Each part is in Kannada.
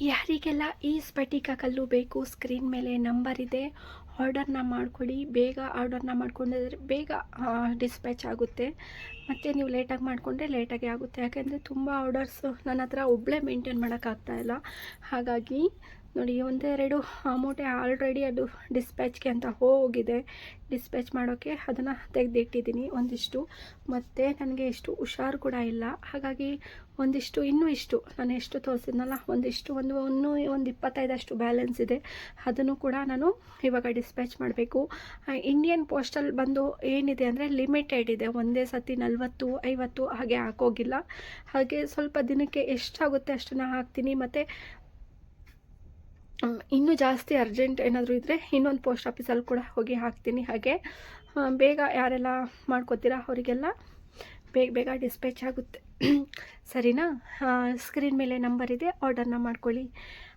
ಯಾರಿಗೆಲ್ಲ ಈ ಸ್ಫಟಿಕ ಕಲ್ಲು ಬೇಕು ಸ್ಕ್ರೀನ್ ಮೇಲೆ ನಂಬರ್ ಇದೆ ಆರ್ಡರ್ನ ಮಾಡ್ಕೊಳ್ಳಿ ಬೇಗ ಆರ್ಡರ್ನ ಮಾಡ್ಕೊಂಡಿದ್ರೆ ಬೇಗ ಡಿಸ್ಪ್ಯಾಚ್ ಆಗುತ್ತೆ. ಮತ್ತು ನೀವು ಲೇಟಾಗಿ ಮಾಡಿಕೊಂಡ್ರೆ ಲೇಟಾಗಿ ಆಗುತ್ತೆ. ಯಾಕೆಂದರೆ ತುಂಬ ಆರ್ಡರ್ಸು ನನ್ನ ಹತ್ರ ಒಬ್ಬಳೇ ಮೇಂಟೈನ್ ಮಾಡೋಕ್ಕಾಗ್ತಾಯಿಲ್ಲ ಹಾಗಾಗಿ ನೋಡಿ, ಒಂದೆರಡು ಮೂಟೆ ಆಲ್ರೆಡಿ ಅದು ಡಿಸ್ಪ್ಯಾಚ್ಗೆ ಅಂತ ಹೋಗಿದೆ. ಡಿಸ್ಪ್ಯಾಚ್ ಮಾಡೋಕ್ಕೆ ಅದನ್ನು ತೆಗೆದಿಟ್ಟಿದ್ದೀನಿ ಒಂದಿಷ್ಟು. ಮತ್ತು ನನಗೆ ಎಷ್ಟು ಹುಷಾರು ಕೂಡ ಇಲ್ಲ. ಹಾಗಾಗಿ ಒಂದಿಷ್ಟು, ಇನ್ನೂ ಇಷ್ಟು. ನಾನು ಎಷ್ಟು ತೋರಿಸಿದ್ನಲ್ಲ, ಒಂದಿಷ್ಟು, ಒಂದು, ಇನ್ನೂ ಒಂದು ಇಪ್ಪತ್ತೈದಷ್ಟು ಬ್ಯಾಲೆನ್ಸ್ ಇದೆ. ಅದನ್ನು ಕೂಡ ನಾನು ಇವಾಗ ಡಿಸ್ಪ್ಯಾಚ್ ಮಾಡಬೇಕು. ಇಂಡಿಯನ್ ಪೋಸ್ಟಲ್ ಬಂದು ಏನಿದೆ ಅಂದರೆ ಲಿಮಿಟೆಡ್ ಇದೆ. ಒಂದೇ ಸತಿ ನಲ್ವತ್ತು, ಐವತ್ತು ಹಾಗೆ ಹಾಕೋಗಿಲ್ಲ. ಹಾಗೆ ಸ್ವಲ್ಪ ದಿನಕ್ಕೆ ಎಷ್ಟಾಗುತ್ತೆ ಅಷ್ಟನ್ನು ಹಾಕ್ತೀನಿ. ಮತ್ತು ಇನ್ನೂ ಜಾಸ್ತಿ ಅರ್ಜೆಂಟ್ ಏನಾದರೂ ಇದ್ದರೆ ಇನ್ನೊಂದು ಪೋಸ್ಟ್ ಆಫೀಸಲ್ಲಿ ಕೂಡ ಹೋಗಿ ಹಾಕ್ತೀನಿ ಹಾಗೆ. ಬೇಗ ಯಾರೆಲ್ಲ ಮಾಡ್ಕೋತೀರಾ ಅವರಿಗೆಲ್ಲ? ಬೇಗ ಬೇಗ ಡಿಸ್ಪ್ಯಾಚ್ ಆಗುತ್ತೆ. ಸರಿನಾ? ಸ್ಕ್ರೀನ್ ಮೇಲೆ ನಂಬರ್ ಇದೆ ಆರ್ಡರ್ನ ಮಾಡ್ಕೊಳ್ಳಿ.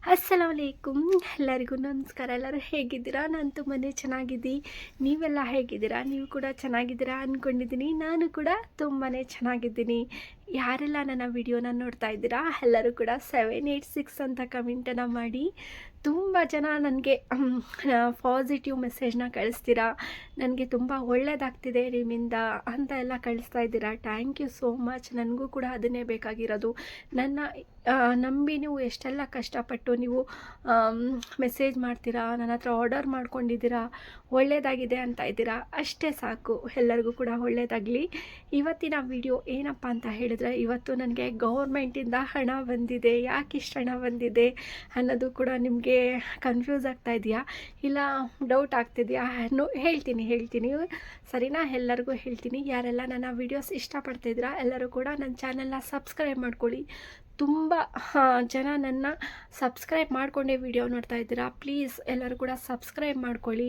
ಅಸ್ಸಲಾಮ್ ಅಲೈಕುಂ ಎಲ್ಲರಿಗೂ ನಮಸ್ಕಾರ. ಎಲ್ಲರೂ ಹೇಗಿದ್ದೀರಾ? ನಾನು ತುಂಬಾ ಚೆನ್ನಾಗಿದ್ದೀನಿ. ನೀವೆಲ್ಲ ಹೇಗಿದ್ದೀರಾ? ನೀವು ಕೂಡ ಚೆನ್ನಾಗಿದ್ದೀರಾ ಅಂದ್ಕೊಂಡಿದ್ದೀನಿ ನಾನು ಕೂಡ ತುಂಬಾ ಚೆನ್ನಾಗಿದ್ದೀನಿ. ಯಾರೆಲ್ಲ ನನ್ನ ವಿಡಿಯೋನ ನೋಡ್ತಾ ಇದ್ದೀರಾ, ಎಲ್ಲರೂ ಕೂಡ ಸೆವೆನ್ ಏಯ್ಟ್ ಸಿಕ್ಸ್ ಅಂತ ಕಮೆಂಟನ್ನು ಮಾಡಿ. ತುಂಬ ಜನ ನನಗೆ ಪಾಸಿಟಿವ್ ಮೆಸೇಜ್ನ ಕಳಿಸ್ತೀರಾ? ನನಗೆ ತುಂಬ ಒಳ್ಳೆಯದಾಗ್ತಿದೆ ನಿಮ್ಮಿಂದ ಅಂತ ಎಲ್ಲ ಕಳಿಸ್ತಾ ಇದ್ದೀರಾ? ಥ್ಯಾಂಕ್ ಯು ಸೋ ಮಚ್ ನನಗೂ ಕೂಡ ಅದನ್ನೇ ಬೇಕಾಗಿರೋದು. ನನ್ನ ನಂಬಿ ನೀವು ಎಷ್ಟೆಲ್ಲ ಕಷ್ಟಪಟ್ಟು ನೀವು ಮೆಸೇಜ್ ಮಾಡ್ತೀರಾ, ನನ್ನ ಹತ್ರ ಆರ್ಡರ್ ಮಾಡ್ಕೊಂಡಿದ್ದೀರಾ ಒಳ್ಳೆಯದಾಗಿದೆ ಅಂತ ಇದ್ದೀರಾ, ಅಷ್ಟೇ ಸಾಕು. ಎಲ್ಲರಿಗೂ ಕೂಡ ಒಳ್ಳೆಯದಾಗಲಿ ಇವತ್ತಿನ ವಿಡಿಯೋ ಏನಪ್ಪ ಅಂತ ಹೇಳಿದ್ರೆ, ಇವತ್ತು ನನಗೆ ಗೌರ್ಮೆಂಟಿಂದ ಹಣ ಬಂದಿದೆ. ಯಾಕೆ ಇಷ್ಟು ಹಣ ಬಂದಿದೆ ಅನ್ನೋದು ಕೂಡ ನಿಮಗೆ ಕನ್ಫ್ಯೂಸ್ ಆಗ್ತಾ ಇದೆಯಾ? ಇಲ್ಲ ಡೌಟ್ ಆಗ್ತಿದೆಯಾ? ಅನ್ನೋ, ಹೇಳ್ತೀನಿ ಹೇಳ್ತೀನಿ. ಸರಿನಾ? ಎಲ್ಲರಿಗೂ ಹೇಳ್ತೀನಿ. ಯಾರೆಲ್ಲ ನನ್ನ ವೀಡಿಯೋಸ್ ಇಷ್ಟಪಡ್ತಿದ್ದೀರಾ ಎಲ್ಲರೂ ಕೂಡ ನನ್ನ ಚಾನೆಲ್ನ ಸಬ್ಸ್ಕ್ರೈಬ್ ಮಾಡ್ಕೊಳ್ಳಿ. ತುಂಬ ಜನ ನನ್ನ ಸಬ್ಸ್ಕ್ರೈಬ್ ಮಾಡಿಕೊಂಡೇ ವಿಡಿಯೋ ನೋಡ್ತಾ ಇದ್ದೀರಾ ಪ್ಲೀಸ್ ಎಲ್ಲರೂ ಕೂಡ ಸಬ್ಸ್ಕ್ರೈಬ್ ಮಾಡ್ಕೊಳ್ಳಿ.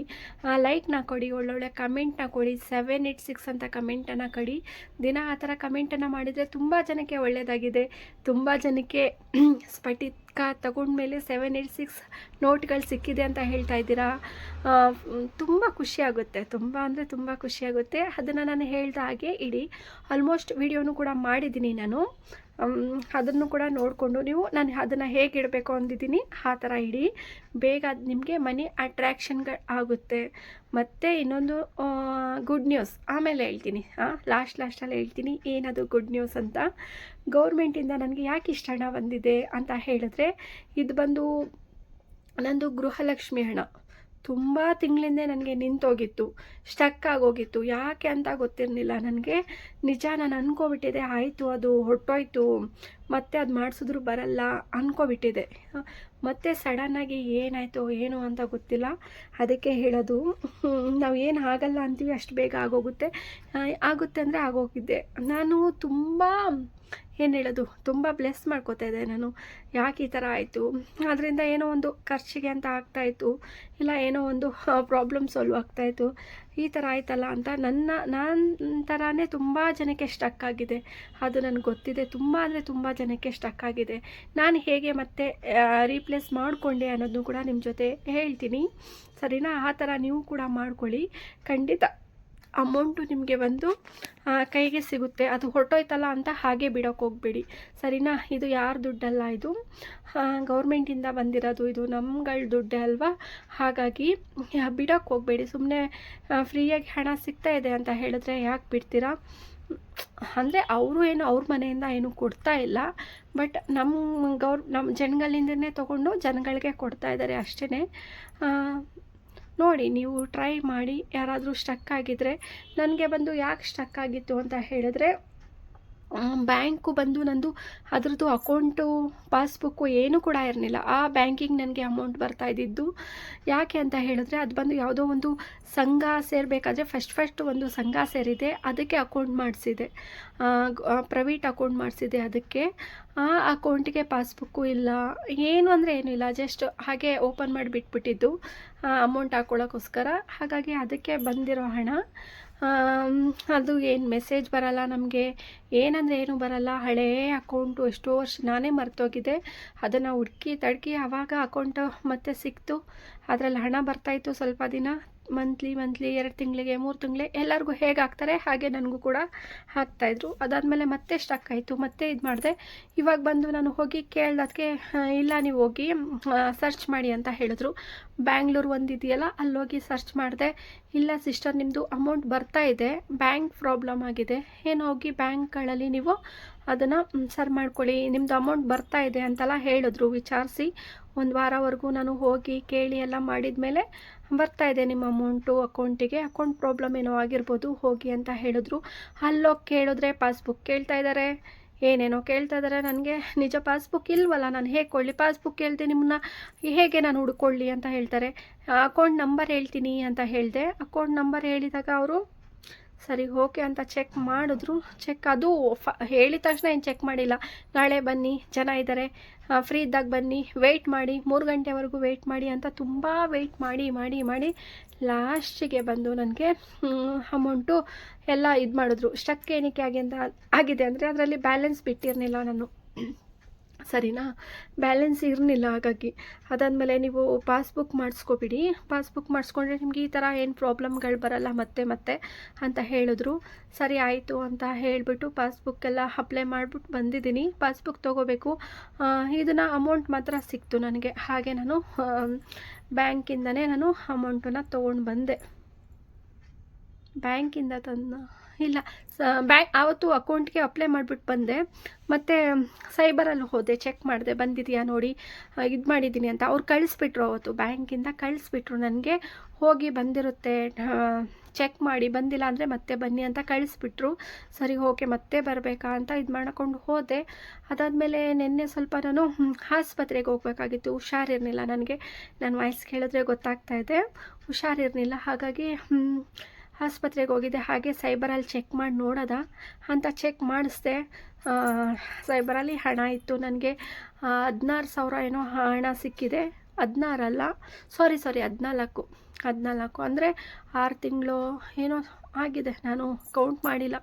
ಲೈಕ್ನ ಕೊಡಿ, ಒಳ್ಳೊಳ್ಳೆ ಕಮೆಂಟ್ನ ಕೊಡಿ ಸೆವೆನ್ ಏಯ್ಟ್ ಸಿಕ್ಸ್ ಅಂತ ಕಮೆಂಟನ್ನು ಕೊಡಿ. ದಿನ ಆ ಥರ ಕಮೆಂಟನ್ನು ಮಾಡಿದರೆ ತುಂಬ ಜನಕ್ಕೆ ಒಳ್ಳೆಯದಾಗಿದೆ ತುಂಬ ಜನಕ್ಕೆ ಸ್ಫಟಿಕ ತಗೊಂಡ್ಮೇಲೆ ಸೆವೆನ್ ಏಯ್ಟ್ ಸಿಕ್ಸ್ ನೋಟ್ಗಳು ಸಿಕ್ಕಿದೆ ಅಂತ ಹೇಳ್ತಾ ಇದ್ದೀರಾ? ತುಂಬ ಖುಷಿಯಾಗುತ್ತೆ ತುಂಬ ಅಂದರೆ ತುಂಬ ಖುಷಿಯಾಗುತ್ತೆ ಅದನ್ನು ನಾನು ಹೇಳಿದ ಹಾಗೆ ಇಡಿ. ಆಲ್ಮೋಸ್ಟ್ ವಿಡಿಯೋನು ಕೂಡ ಮಾಡಿದ್ದೀನಿ ನಾನು. ಅದನ್ನು ಕೂಡ ನೋಡಿಕೊಂಡು ನೀವು ನಾನು ಅದನ್ನು ಹೇಗೆ ಇಡಬೇಕು ಅಂದಿದ್ದೀನಿ ಆ ಥರ ಇಡಿ. ಬೇಗ ನಿಮಗೆ ಮನಿ ಅಟ್ರ್ಯಾಕ್ಷನ್ಗಳು ಆಗುತ್ತೆ. ಮತ್ತು ಇನ್ನೊಂದು ಗುಡ್ ನ್ಯೂಸ್ ಆಮೇಲೆ ಹೇಳ್ತೀನಿ. ಹಾಂ ಲಾಸ್ಟ್ ಲಾಸ್ಟಲ್ಲಿ ಹೇಳ್ತೀನಿ. ಏನದು ಗುಡ್ ನ್ಯೂಸ್ ಅಂತ? ಗೌರ್ಮೆಂಟಿಂದ ನನಗೆ ಯಾಕೆ ಇಷ್ಟ ಹಣ ಬಂದಿದೆ ಅಂತ ಹೇಳಿದ್ರೆ, ಇದು ಬಂದು ನಂದು ಗೃಹಲಕ್ಷ್ಮಿ ಹಣ. ತುಂಬ ತಿಂಗಳಿಂದೆ ನನಗೆ ನಿಂತೋಗಿತ್ತು ಸ್ಟಕ್ ಆಗೋಗಿತ್ತು. ಯಾಕೆ ಅಂತ ಗೊತ್ತಿರಲಿಲ್ಲ ನನಗೆ. ನಿಜ ನಾನು ಅನ್ಕೋಬಿಟ್ಟಿದೆ ಆಯಿತು, ಅದು ಹೊಟ್ಟೋಯ್ತು ಮತ್ತೆ ಅದು ಮಾಡಿಸಿದ್ರು ಬರಲ್ಲ ಅನ್ಕೋಬಿಟ್ಟಿದೆ. ಮತ್ತೆ ಸಡನ್ನಾಗಿ ಏನಾಯಿತು ಏನು ಅಂತ ಗೊತ್ತಿಲ್ಲ. ಅದಕ್ಕೆ ಹೇಳೋದು, ನಾವು ಏನು ಆಗಲ್ಲ ಅಂತೀವಿ, ಅಷ್ಟು ಬೇಗ ಆಗೋಗುತ್ತೆ. ಆಗುತ್ತೆ ಅಂದರೆ ಆಗೋಗಿದ್ದೆ ನಾನು ತುಂಬ ಏನು ಹೇಳೋದು? ತುಂಬ ಬ್ಲೆಸ್ ಮಾಡ್ಕೋತಾ ಇದ್ದೆ ನಾನು. ಯಾಕೆ ಈ ಥರ ಆಯಿತು? ಅದರಿಂದ ಏನೋ ಒಂದು ಖರ್ಚಿಗೆ ಅಂತ ಆಗ್ತಾಯಿತ್ತು ಇಲ್ಲ, ಏನೋ ಒಂದು ಪ್ರಾಬ್ಲಮ್ ಸಾಲ್ವ್ ಆಗ್ತಾಯಿತ್ತು ಈ ಥರ ಆಯ್ತಲ್ಲ ಅಂತ ನನ್ನ ನನ್ನ ಥರನೇ ತುಂಬ ಜನಕ್ಕೆ ಸ್ಟಕ್ ಆಗಿದೆ. ಅದು ನನಗೆ ಗೊತ್ತಿದೆ. ತುಂಬ ಅಂದರೆ ತುಂಬ ಜನಕ್ಕೆ ಸ್ಟಕ್ ಆಗಿದೆ. ನಾನು ಹೇಗೆ ಮತ್ತೆ ರೀಪ್ಲೇಸ್ ಮಾಡಿಕೊಂಡೆ ಅನ್ನೋದನ್ನು ಕೂಡ ನಿಮ್ಮ ಜೊತೆ ಹೇಳ್ತೀನಿ. ಸರಿನಾ? ಆ ಥರ ನೀವು ಕೂಡ ಮಾಡ್ಕೊಳ್ಳಿ. ಖಂಡಿತ. ಅಮೌಂಟು ನಿಮಗೆ ಬಂದು ಕೈಗೆ ಸಿಗುತ್ತೆ. ಅದು ಹೊರಟೋಯ್ತಲ್ಲ ಅಂತ ಹಾಗೆ ಬಿಡೋಕೆ ಹೋಗ್ಬೇಡಿ. ಸರಿನಾ? ಇದು ಯಾರ ದುಡ್ಡಲ್ಲ ಇದು? ಗೌರ್ಮೆಂಟಿಂದ ಬಂದಿರೋದು ಇದು. ನಮ್ಗಳ ದುಡ್ಡೇ ಅಲ್ವಾ? ಹಾಗಾಗಿ ಬಿಡೋಕೆ ಹೋಗಬೇಡಿ. ಸುಮ್ಮನೆ ಫ್ರೀಯಾಗಿ ಹಣ ಸಿಗ್ತಾ ಇದೆ ಅಂತ ಹೇಳಿದ್ರೆ ಯಾಕೆ ಬಿಡ್ತೀರಾ? ಅಂದರೆ ಅವರು ಏನು, ಅವ್ರ ಮನೆಯಿಂದ ಏನು ಕೊಡ್ತಾ ಇಲ್ಲ. ಬಟ್ ನಮ್ಮ ಗೌರ್ ನಮ್ಮ ಜನಗಳಿಂದನೇ ತೊಗೊಂಡು ಜನಗಳಿಗೆ ಕೊಡ್ತಾ ಇದ್ದಾರೆ ಅಷ್ಟೇ ನೋಡಿ, ನೀವು ಟ್ರೈ ಮಾಡಿ, ಯಾರಾದರೂ ಸ್ಟಕ್ ಆಗಿದ್ದರೆ ನನಗೆ ಬಂದು ಯಾಕೆ ಸ್ಟಕ್ ಆಗಿತ್ತು ಅಂತ ಹೇಳಿದ್ರೆ ಬ್ಯಾಂಕು ಬಂದು ನಂದು ಅದರದ್ದು ಅಕೌಂಟು, ಪಾಸ್ಬುಕ್ಕು ಏನೂ ಕೂಡ ಇರಲಿಲ್ಲ. ಆ ಬ್ಯಾಂಕಿಗೆ ನನಗೆ ಅಮೌಂಟ್ ಬರ್ತಾ ಇದ್ದಿದ್ದು ಯಾಕೆ ಅಂತ ಹೇಳಿದ್ರೆ, ಅದು ಬಂದು ಯಾವುದೋ ಒಂದು ಸಂಘ ಸೇರಬೇಕಾದ್ರೆ ಫಸ್ಟ್ ಫಸ್ಟ್ ಒಂದು ಸಂಘ ಸೇರಿದೆ, ಅದಕ್ಕೆ ಅಕೌಂಟ್ ಮಾಡಿಸಿದೆ. ಪ್ರೈವೇಟ್ ಅಕೌಂಟ್ ಮಾಡಿಸಿದೆ ಅದಕ್ಕೆ. ಆ ಅಕೌಂಟಿಗೆ ಪಾಸ್ಬುಕ್ಕು ಇಲ್ಲ. ಏನು ಅಂದರೆ ಏನೂ ಇಲ್ಲ ಜಸ್ಟ್ ಹಾಗೆ ಓಪನ್ ಮಾಡಿ ಬಿಟ್ಬಿಟ್ಟಿದ್ದು ಅಮೌಂಟ್ ಹಾಕ್ಕೊಳ್ಳೋಕ್ಕೋಸ್ಕರ ಹಾಗಾಗಿ ಅದಕ್ಕೆ ಬಂದಿರೋ ಹಣ. ಅದು ಏನು ಮೆಸೇಜ್ ಬರಲ್ಲ ನಮಗೆ. ಏನಂದರೆ ಏನು ಬರಲ್ಲ. ಹಳೇ ಅಕೌಂಟು, ಎಷ್ಟೋ ವರ್ಷ ನಾನೇ ಮರ್ತೋಗಿದೆ. ಅದನ್ನು ಹುಡುಕಿ ತಡ್ಕಿ ಆವಾಗ ಅಕೌಂಟು ಮತ್ತೆ ಸಿಕ್ತು. ಅದರಲ್ಲಿ ಹಣ ಬರ್ತಾಯಿತ್ತು ಸ್ವಲ್ಪ ದಿನ. ಮಂತ್ಲಿ ಮಂತ್ಲಿ ಎರಡು ತಿಂಗಳಿಗೆ, ಮೂರು ತಿಂಗಳಿಗೆ ಎಲ್ಲರಿಗೂ ಹೇಗೆ ಹಾಕ್ತಾರೆ ಹಾಗೆ ನನಗೂ ಕೂಡ ಹಾಕ್ತಾಯಿದ್ರು ಅದಾದಮೇಲೆ ಮತ್ತೆ ಸ್ಟಕ್ ಆಯಿತು. ಮತ್ತೆ ಇದು ಮಾಡಿದೆ. ಇವಾಗ ಬಂದು ನಾನು ಹೋಗಿ ಕೇಳ್ದಕ್ಕೆ ಇಲ್ಲ, ನೀವು ಹೋಗಿ ಸರ್ಚ್ ಮಾಡಿ ಅಂತ ಹೇಳಿದ್ರು. ಬ್ಯಾಂಗ್ಳೂರು ಒಂದಿದೆಯಲ್ಲ ಅಲ್ಲೋಗಿ ಸರ್ಚ್ ಮಾಡಿದೆ. ಇಲ್ಲ ಸಿಸ್ಟರ್ ನಿಮ್ಮದು ಅಮೌಂಟ್ ಬರ್ತಾ ಇದೆ. ಬ್ಯಾಂಕ್ ಪ್ರಾಬ್ಲಮ್ ಆಗಿದೆ. ಏನು ಹೋಗಿ ಬ್ಯಾಂಕ್ಗಳಲ್ಲಿ ನೀವು ಅದನ್ನು ಸರ್ ಮಾಡ್ಕೊಳ್ಳಿ. ನಿಮ್ಮದು ಅಮೌಂಟ್ ಬರ್ತಾ ಇದೆ ಅಂತೆಲ್ಲ ಹೇಳಿದ್ರು, ವಿಚಾರಿಸಿ. ಒಂದು ವಾರವರೆಗೂ ನಾನು ಹೋಗಿ ಕೇಳಿ ಎಲ್ಲ ಮಾಡಿದ ಮೇಲೆ ಬರ್ತಾ ಇದೆ ನಿಮ್ಮ ಅಮೌಂಟು ಅಕೌಂಟಿಗೆ ಅಕೌಂಟ್ ಪ್ರಾಬ್ಲಮ್ ಏನೋ ಆಗಿರ್ಬೋದು, ಹೋಗಿ ಅಂತ ಹೇಳಿದ್ರು. ಅಲ್ಲೋಗಿ ಕೇಳಿದ್ರೆ ಪಾಸ್ಬುಕ್ ಕೇಳ್ತಾ ಇದ್ದಾರೆ ಏನೇನೋ ಕೇಳ್ತಾ ಇದ್ದಾರೆ ನನಗೆ ನಿಜ ಪಾಸ್ಬುಕ್ ಇಲ್ವಲ್ಲ? ನಾನು ಹೇಗೆ ಕೊಳ್ಳಿ? ಪಾಸ್ಬುಕ್ ಕೇಳ್ತೀನಿ ನಿಮ್ಮನ್ನ ಹೇಗೆ ನಾನು ಹುಡ್ಕೊಳ್ಳಿ ಅಂತ ಹೇಳ್ತಾರೆ. ಅಕೌಂಟ್ ನಂಬರ್ ಹೇಳ್ತೀನಿ ಅಂತ ಹೇಳಿದೆ. ಅಕೌಂಟ್ ನಂಬರ್ ಹೇಳಿದಾಗ ಅವರು, ಸರಿ, ಓಕೆ ಅಂತ ಚೆಕ್ ಮಾಡಿದ್ರು. ಚೆಕ್ ಅದು ಫ ಹೇಳಿದ ತಕ್ಷಣ ಏನು ಚೆಕ್ ಮಾಡಿಲ್ಲ. ನಾಳೆ ಬನ್ನಿ, ಜನ ಇದ್ದಾರೆ ಫ್ರೀ ಇದ್ದಾಗ ಬನ್ನಿ. ವೆಯ್ಟ್ ಮಾಡಿ, ಮೂರು ಗಂಟೆವರೆಗೂ ವೆಯ್ಟ್ ಮಾಡಿ ಅಂತ ತುಂಬ ವೆಯ್ಟ್ ಮಾಡಿ ಮಾಡಿ ಮಾಡಿ. ಲಾಸ್ಟಿಗೆ ಬಂದು ನನಗೆ ಅಮೌಂಟು ಎಲ್ಲ ಇದು ಮಾಡಿದ್ರು ಸ್ಟಕ್ ಏನಕ್ಕೆ ಆಗಿ ಅಂತ ಆಗಿದೆ ಅಂದರೆ ಅದರಲ್ಲಿ ಬ್ಯಾಲೆನ್ಸ್ ಬಿಟ್ಟಿರಲಿಲ್ಲ ನಾನು. ಸರಿನಾ? ಬ್ಯಾಲೆನ್ಸ್ ಇರಲಿಲ್ಲ ಹಾಗಾಗಿ. ಅದಾದಮೇಲೆ ನೀವು ಪಾಸ್ಬುಕ್ ಮಾಡಿಸ್ಕೊಬಿಡಿ. ಪಾಸ್ಬುಕ್ ಮಾಡಿಸ್ಕೊಂಡ್ರೆ ನಿಮಗೆ ಈ ಥರ ಏನು ಪ್ರಾಬ್ಲಮ್ಗಳು ಬರಲ್ಲ, ಮತ್ತೆ ಮತ್ತೆ ಅಂತ ಹೇಳಿದ್ರು. ಸರಿ ಆಯಿತು ಅಂತ ಹೇಳಿಬಿಟ್ಟು ಪಾಸ್ಬುಕ್ಕೆಲ್ಲ ಅಪ್ಲೈ ಮಾಡಿಬಿಟ್ಟು ಬಂದಿದ್ದೀನಿ. ಪಾಸ್ಬುಕ್ ತೊಗೋಬೇಕು. ಇದನ್ನು ಅಮೌಂಟ್ ಮಾತ್ರ ಸಿಕ್ತು ನನಗೆ. ಹಾಗೆ ನಾನು ಬ್ಯಾಂಕಿಂದನೇ ನಾನು ಅಮೌಂಟನ್ನು ತೊಗೊಂಡು ಬಂದೆ. ಬ್ಯಾಂಕಿಂದ ತಂದು ಇಲ್ಲ ಬ್ಯಾಂಕ್ ಆವತ್ತು ಅಕೌಂಟ್ಗೆ ಅಪ್ಲೈ ಮಾಡಿಬಿಟ್ಟು ಬಂದೆ. ಮತ್ತು ಸೈಬರಲ್ಲಿ ಹೋದೆ ಚೆಕ್ ಮಾಡಿದೆ, ಬಂದಿದೆಯಾ ನೋಡಿ ಇದು ಮಾಡಿದ್ದೀನಿ ಅಂತ. ಅವ್ರು ಕಳಿಸ್ಬಿಟ್ರು ಅವತ್ತು ಬ್ಯಾಂಕಿಂದ ಕಳಿಸ್ಬಿಟ್ರು ನನಗೆ. ಹೋಗಿ ಬಂದಿರುತ್ತೆ ಚೆಕ್ ಮಾಡಿ, ಬಂದಿಲ್ಲ ಅಂದರೆ ಮತ್ತೆ ಬನ್ನಿ ಅಂತ ಕಳಿಸ್ಬಿಟ್ರು. ಸರಿ, ಓಕೆ, ಮತ್ತೆ ಬರಬೇಕಾ ಅಂತ ಇದು ಮಾಡ್ಕೊಂಡು ಹೋದೆ. ಅದಾದಮೇಲೆ ನಿನ್ನೆ ಸ್ವಲ್ಪ ನಾನು ಆಸ್ಪತ್ರೆಗೆ ಹೋಗ್ಬೇಕಾಗಿತ್ತು. ಹುಷಾರಿರಲಿಲ್ಲ ನನಗೆ. ನಾನು ವಾಯ್ಸ್ ಕೇಳಿದ್ರೆ ಗೊತ್ತಾಗ್ತಾ ಇದೆ. ಹುಷಾರಿರಲಿಲ್ಲ. ಹಾಗಾಗಿ ಆಸ್ಪತ್ರೆಗೆ ಹೋಗಿದ್ದೆ ಹಾಗೆ ಸೈಬರಲ್ಲಿ ಚೆಕ್ ಮಾಡಿ ನೋಡೋದ. ಅಂತ ಚೆಕ್ ಮಾಡಿಸ್ದೆ ಸೈಬರಲ್ಲಿ ಹಣ ಇತ್ತು. ನನಗೆ ಹದಿನಾರು ಸಾವಿರ ಏನೋ ಹಣ ಸಿಕ್ಕಿದೆ. ಹದಿನಾರಲ್ಲ ಸಾರಿ ಸಾರಿ ಹದಿನಾಲ್ಕು. ಹದಿನಾಲ್ಕು ಅಂದರೆ ಆರು ತಿಂಗಳು ಏನೋ ಆಗಿದೆ. ನಾನು ಕೌಂಟ್ ಮಾಡಿಲ್ಲ.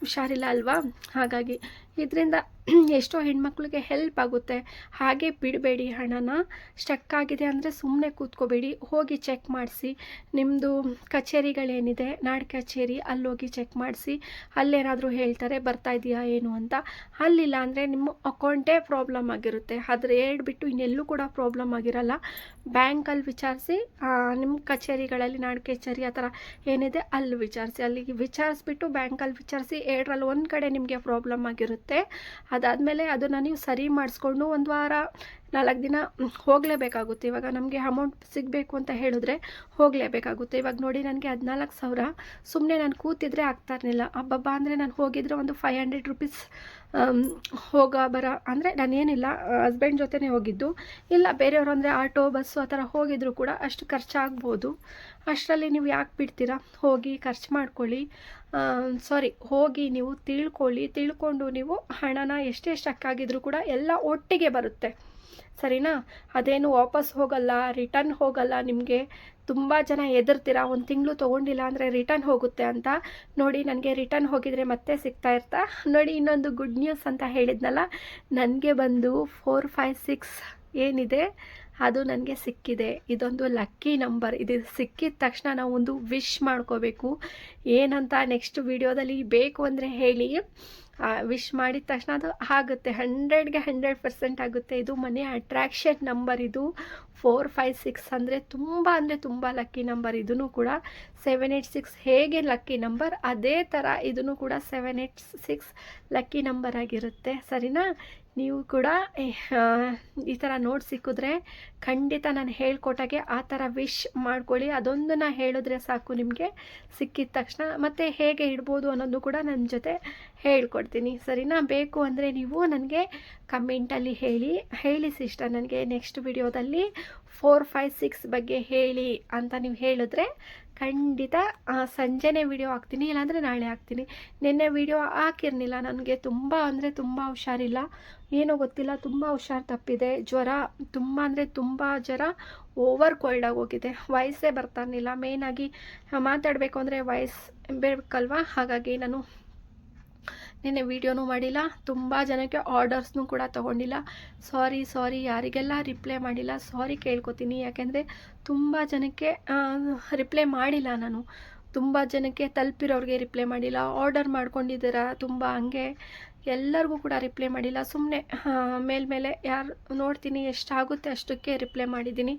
ಹುಷಾರಿಲ್ಲ ಅಲ್ವಾ? ಹಾಗಾಗಿ ಇದರಿಂದ ಎಷ್ಟೋ ಹೆಣ್ಮಕ್ಳಿಗೆ ಹೆಲ್ಪ್ ಆಗುತ್ತೆ. ಹಾಗೆ ಬಿಡಬೇಡಿ ಹಣನ. ಸ್ಟಕ್ ಆಗಿದೆ ಅಂದರೆ ಸುಮ್ಮನೆ ಕೂತ್ಕೋಬೇಡಿ. ಹೋಗಿ ಚೆಕ್ ಮಾಡಿಸಿ. ನಿಮ್ಮದು ಕಚೇರಿಗಳೇನಿದೆ? ನಾಡ ಕಚೇರಿ, ಅಲ್ಲೋಗಿ ಚೆಕ್ ಮಾಡಿಸಿ. ಅಲ್ಲೇನಾದರೂ ಹೇಳ್ತಾರೆ, ಬರ್ತಾ ಇದೆಯಾ ಏನು ಅಂತ. ಅಲ್ಲಿಲ್ಲ ಅಂದರೆ ನಿಮ್ಮ ಅಕೌಂಟೇ ಪ್ರಾಬ್ಲಮ್ ಆಗಿರುತ್ತೆ. ಅದ್ರ ಹೇಳ್ಬಿಟ್ಟು ಇನ್ನೆಲ್ಲೂ ಕೂಡ ಪ್ರಾಬ್ಲಮ್ ಆಗಿರಲ್ಲ. ಬ್ಯಾಂಕಲ್ಲಿ ವಿಚಾರಿಸಿ ನಿಮ್ಮ ಕಚೇರಿಗಳಲ್ಲಿ ನಾಡ ಕಚೇರಿ ಆ ಥರ ಏನಿದೆ, ಅಲ್ಲಿ ವಿಚಾರಿಸಿ. ಅಲ್ಲಿಗೆ ವಿಚಾರಿಸ್ಬಿಟ್ಟು ಬ್ಯಾಂಕಲ್ಲಿ ವಿಚಾರಿಸಿ ಎರಡರಲ್ಲಿ ಒಂದು ಕಡೆ ನಿಮಗೆ ಪ್ರಾಬ್ಲಮ್ ಆಗಿರುತ್ತೆ. ಅದಾದಮೇಲೆ ಅದನ್ನು ನೀವು ಸರಿ ಮಾಡಿಸ್ಕೊಂಡು ಒಂದು ವಾರ ನಾಲ್ಕು ದಿನ ಹೋಗಲೇಬೇಕಾಗುತ್ತೆ. ಇವಾಗ ನಮಗೆ ಅಮೌಂಟ್ ಸಿಗಬೇಕು ಅಂತ ಹೇಳಿದ್ರೆ ಹೋಗಲೇಬೇಕಾಗುತ್ತೆ. ಇವಾಗ ನೋಡಿ ನನಗೆ ಹದಿನಾಲ್ಕು ಸಾವಿರ. ಸುಮ್ಮನೆ ನಾನು ಕೂತಿದ್ರೆ ಆಗ್ತಾ ಇರಲಿಲ್ಲ. ಹಬ್ಬಬ್ಬ ಅಂದರೆ ನಾನು ಹೋಗಿದ್ರೆ ಒಂದು ಫೈವ್ ಹಂಡ್ರೆಡ್ ರುಪೀಸ್ ಹೋಗ ಬರ, ಅಂದರೆ ನಾನೇನಿಲ್ಲ ಹಸ್ಬೆಂಡ್ ಜೊತೆನೇ ಹೋಗಿದ್ದು. ಇಲ್ಲ, ಬೇರೆಯವರು ಅಂದರೆ ಆಟೋ ಬಸ್ಸು ಆ ಥರ ಹೋಗಿದ್ರು ಕೂಡ ಅಷ್ಟು ಖರ್ಚಾಗ್ಬೋದು. ಅಷ್ಟರಲ್ಲಿ ನೀವು ಯಾಕೆ ಬಿಡ್ತೀರಾ? ಹೋಗಿ ಖರ್ಚು ಮಾಡ್ಕೊಳ್ಳಿ. ಸಾರಿ ಹೋಗಿ ನೀವು ತಿಳ್ಕೊಳ್ಳಿ. ತಿಳ್ಕೊಂಡು ನೀವು ಹಣನ ಎಷ್ಟೆಷ್ಟು ಅಕ್ಕಾಗಿದ್ರು ಕೂಡ ಎಲ್ಲ ಒಟ್ಟಿಗೆ ಬರುತ್ತೆ. ಸರಿನಾ? ಅದೇನು ವಾಪಸ್ ಹೋಗಲ್ಲ ರಿಟರ್ನ್ ಹೋಗಲ್ಲ, ನಿಮಗೆ ತುಂಬ ಜನ ಎದುರ್ತೀರಾ ಒಂದು ತಿಂಗಳು ತೊಗೊಂಡಿಲ್ಲ ಅಂದರೆ ರಿಟರ್ನ್ ಹೋಗುತ್ತೆ ಅಂತ. ನೋಡಿ, ನನಗೆ ರಿಟರ್ನ್ ಹೋಗಿದರೆ ಮತ್ತೆ ಸಿಗ್ತಾ ಇರ್ತಾ. ನೋಡಿ, ಇನ್ನೊಂದು ಗುಡ್ ನ್ಯೂಸ್ ಅಂತ ಹೇಳಿದ್ನಲ್ಲ, ನನಗೆ ಬಂದು ಫೋರ್ ಫೈವ್ ಸಿಕ್ಸ್ ಏನಿದೆ? ಅದು ನನಗೆ ಸಿಕ್ಕಿದೆ. ಇದೊಂದು ಲಕ್ಕಿ ನಂಬರ್. ಇದು ಸಿಕ್ಕಿದ ತಕ್ಷಣ ನಾವು ಒಂದು ವಿಶ್ ಮಾಡ್ಕೋಬೇಕು. ಏನಂತ ನೆಕ್ಸ್ಟ್ ವಿಡಿಯೋದಲ್ಲಿ ಬೇಕು ಅಂದರೆ ಹೇಳಿ. ವಿಶ್ ಮಾಡಿದ ತಕ್ಷಣ ಅದು ಆಗುತ್ತೆ. ಹಂಡ್ರೆಡ್ಗೆ ಹಂಡ್ರೆಡ್ ಪರ್ಸೆಂಟ್ ಆಗುತ್ತೆ. ಇದು ಮನೆ ಅಟ್ರ್ಯಾಕ್ಷನ್ ನಂಬರ್ ಇದು. ಫೋರ್, ಫೈವ್, ಸಿಕ್ಸ್ ಅಂದರೆ ತುಂಬ ಅಂದರೆ ತುಂಬ ಲಕ್ಕಿ ನಂಬರ್ ಇದೂ ಕೂಡ ಸೆವೆನ್ ಏಯ್ಟ್ ಸಿಕ್ಸ್ ಹೇಗೆ ಲಕ್ಕಿ ನಂಬರ್, ಅದೇ ಥರ ಇದೂ ಕೂಡ seven eight six lucky number ಆಗಿರುತ್ತೆ. ಸರಿನಾ? ನೀವು ಕೂಡ ಈ ಥರ ನೋಟ್ ಸಿಕ್ಕಿದ್ರೆ ಖಂಡಿತ ನಾನು ಹೇಳ್ಕೊಟ್ಟಾಗೆ ಆ ಥರ ವಿಶ್ ಮಾಡ್ಕೊಳ್ಳಿ. ಅದೊಂದನ್ನು ಹೇಳಿದ್ರೆ ಸಾಕು ನಿಮಗೆ. ಸಿಕ್ಕಿದ ತಕ್ಷಣ ಮತ್ತು ಹೇಗೆ ಇಡ್ಬೋದು ಅನ್ನೋದು ಕೂಡ ನನ್ನ ಜೊತೆ ಹೇಳ್ಕೊಡ್ತೀನಿ. ಸರಿನಾ? ಬೇಕು ಅಂದರೆ ನೀವು ನನಗೆ ಕಮೆಂಟಲ್ಲಿ ಹೇಳಿ. ಹೇಳಿ ಸಿಸ್ಟರ್ ನನಗೆ ನೆಕ್ಸ್ಟ್ ವಿಡಿಯೋದಲ್ಲಿ ಫೋರ್ ಫೈವ್ ಸಿಕ್ಸ್ ಬಗ್ಗೆ ಹೇಳಿ ಅಂತ ನೀವು ಹೇಳಿದ್ರೆ ಖಂಡಿತ ಸಂಜೆನೇ ವಿಡಿಯೋ ಹಾಕ್ತೀನಿ, ಇಲ್ಲಾಂದರೆ ನಾಳೆ ಹಾಕ್ತೀನಿ. ನಿನ್ನೆ ವಿಡಿಯೋ ಹಾಕಿರ್ನಿಲ್ಲ ನನಗೆ ತುಂಬ ಅಂದರೆ ತುಂಬ ಹುಷಾರಿಲ್ಲ. ಏನೋ ಗೊತ್ತಿಲ್ಲ, ತುಂಬ ಹುಷಾರು ತಪ್ಪಿದೆ. ಜ್ವರ ತುಂಬ ಅಂದರೆ ತುಂಬ ಜ್ವರ ಓವರ್ ಕೋಲ್ಡ್ ಹೋಗಿದೆ. ವಯಸ್ಸೇ ಬರ್ತಾನಿಲ್ಲ ಮೇಯ್ನಾಗಿ ಮಾತಾಡಬೇಕು ಅಂದರೆ ವಯಸ್ಸು ಬೇಕಲ್ವಾ? ಹಾಗಾಗಿ ನಾನು ನಿನ್ನೆ ವೀಡಿಯೋನೂ ಮಾಡಿಲ್ಲ, ತುಂಬ ಜನಕ್ಕೆ ಆರ್ಡರ್ಸ್ನೂ ಕೂಡ ತೊಗೊಂಡಿಲ್ಲ. ಸಾರಿ ಸಾರಿ ಯಾರಿಗೆಲ್ಲ ರಿಪ್ಲೈ ಮಾಡಿಲ್ಲ ಸಾರಿ ಕೇಳ್ಕೊತೀನಿ. ಯಾಕೆಂದರೆ ತುಂಬ ಜನಕ್ಕೆ ರಿಪ್ಲೈ ಮಾಡಿಲ್ಲ ನಾನು. ತುಂಬ ಜನಕ್ಕೆ ತಲುಪಿರೋರಿಗೆ ರಿಪ್ಲೈ ಮಾಡಿಲ್ಲ ಆರ್ಡರ್ ಮಾಡ್ಕೊಂಡಿದ್ದೀರಾ, ತುಂಬ ಹಂಗೆ. ಎಲ್ಲರಿಗೂ ಕೂಡ ರಿಪ್ಲೈ ಮಾಡಿಲ್ಲ. ಸುಮ್ಮನೆ ಮೇಲ್ಮೇಲೆ ಯಾರು ನೋಡ್ತೀನಿ, ಎಷ್ಟಾಗುತ್ತೆ ಅಷ್ಟಕ್ಕೆ ರಿಪ್ಲೈ ಮಾಡಿದ್ದೀನಿ.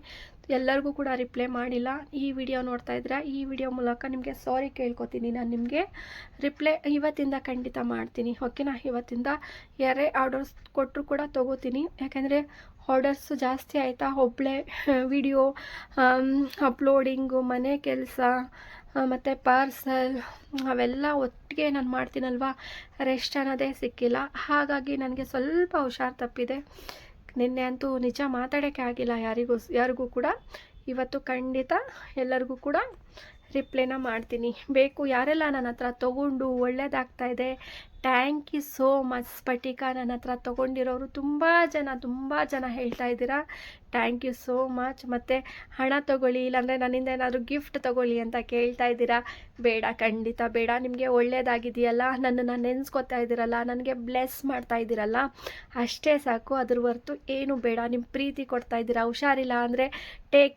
ಎಲ್ಲರಿಗೂ ಕೂಡ ರಿಪ್ಲೈ ಮಾಡಿಲ್ಲ. ಈ ವಿಡಿಯೋ ನೋಡ್ತಾ ಇದ್ರೆ, ಈ ವಿಡಿಯೋ ಮೂಲಕ ನಿಮಗೆ ಸಾರಿ ಕೇಳ್ಕೊತೀನಿ. ನಾನು ನಿಮಗೆ ರಿಪ್ಲೈ ಇವತ್ತಿಂದ ಖಂಡಿತ ಮಾಡ್ತೀನಿ. ಓಕೆನಾ ಇವತ್ತಿಂದ ಯಾರೇ ಆರ್ಡರ್ಸ್ ಕೊಟ್ಟರು ಕೂಡ ತೊಗೋತೀನಿ. ಯಾಕೆಂದರೆ ಆರ್ಡರ್ಸ್ ಜಾಸ್ತಿ ಆಯಿತಾ? ಒಬ್ಬಳೇ ವಿಡಿಯೋ ಅಪ್ಲೋಡಿಂಗು ಮನೆ ಕೆಲಸ ಮತ್ತು ಪಾರ್ಸಲ್ ಅವೆಲ್ಲ ಒಟ್ಟಿಗೆ ನಾನು ಮಾಡ್ತೀನಲ್ವ? ರೆಸ್ಟ್ ಅನ್ನೋದೇ ಸಿಕ್ಕಿಲ್ಲ. ಹಾಗಾಗಿ ನನಗೆ ಸ್ವಲ್ಪ ಹುಷಾರು ತಪ್ಪಿದೆ. ನಿನ್ನೆ ಅಂತೂ ನಿಜ ಮಾತಾಡೋಕ್ಕೆ ಆಗಿಲ್ಲ ಯಾರಿಗೂ ಯಾರಿಗೂ ಕೂಡ. ಇವತ್ತು ಖಂಡಿತ ಎಲ್ಲರಿಗೂ ಕೂಡ ರಿಪ್ಲೈನ ಮಾಡ್ತೀನಿ. ಬೇಕು ಯಾರೆಲ್ಲ ನನ್ನ ಹತ್ರ ತೊಗೊಂಡು ಒಳ್ಳೇದಾಗ್ತಾ ಇದೆ. ಥ್ಯಾಂಕ್ ಯು ಸೋ ಮಚ್ ಸ್ಫಟಿಕ. ನನ್ನ ಹತ್ರ ತೊಗೊಂಡಿರೋರು ತುಂಬ ಜನ ತುಂಬ ಜನ ಹೇಳ್ತಾ ಇದ್ದೀರಾ. ಥ್ಯಾಂಕ್ ಯು ಸೋ ಮಚ್ ಮತ್ತು ಹಣ ತೊಗೊಳ್ಳಿ, ಇಲ್ಲಾಂದರೆ ನನ್ನಿಂದ ಏನಾದರೂ ಗಿಫ್ಟ್ ತೊಗೊಳ್ಳಿ ಅಂತ ಕೇಳ್ತಾ ಇದ್ದೀರಾ. ಬೇಡ, ಖಂಡಿತ ಬೇಡ. ನಿಮಗೆ ಒಳ್ಳೆಯದಾಗಿದೆಯಲ್ಲ ನನ್ನನ್ನು ನೆನೆಸ್ಕೊತಾ ಇದ್ದೀರಲ್ಲ, ನನಗೆ ಬ್ಲೆಸ್ ಮಾಡ್ತಾ ಇದ್ದೀರಲ್ಲ, ಅಷ್ಟೇ ಸಾಕು. ಅದ್ರ ಹೊರ್ತು ಏನು ಬೇಡ. ನಿಮ್ಮ ಪ್ರೀತಿ ಕೊಡ್ತಾ ಇದ್ದೀರಾ. ಹುಷಾರಿಲ್ಲ ಅಂದರೆ ಟೇಕ್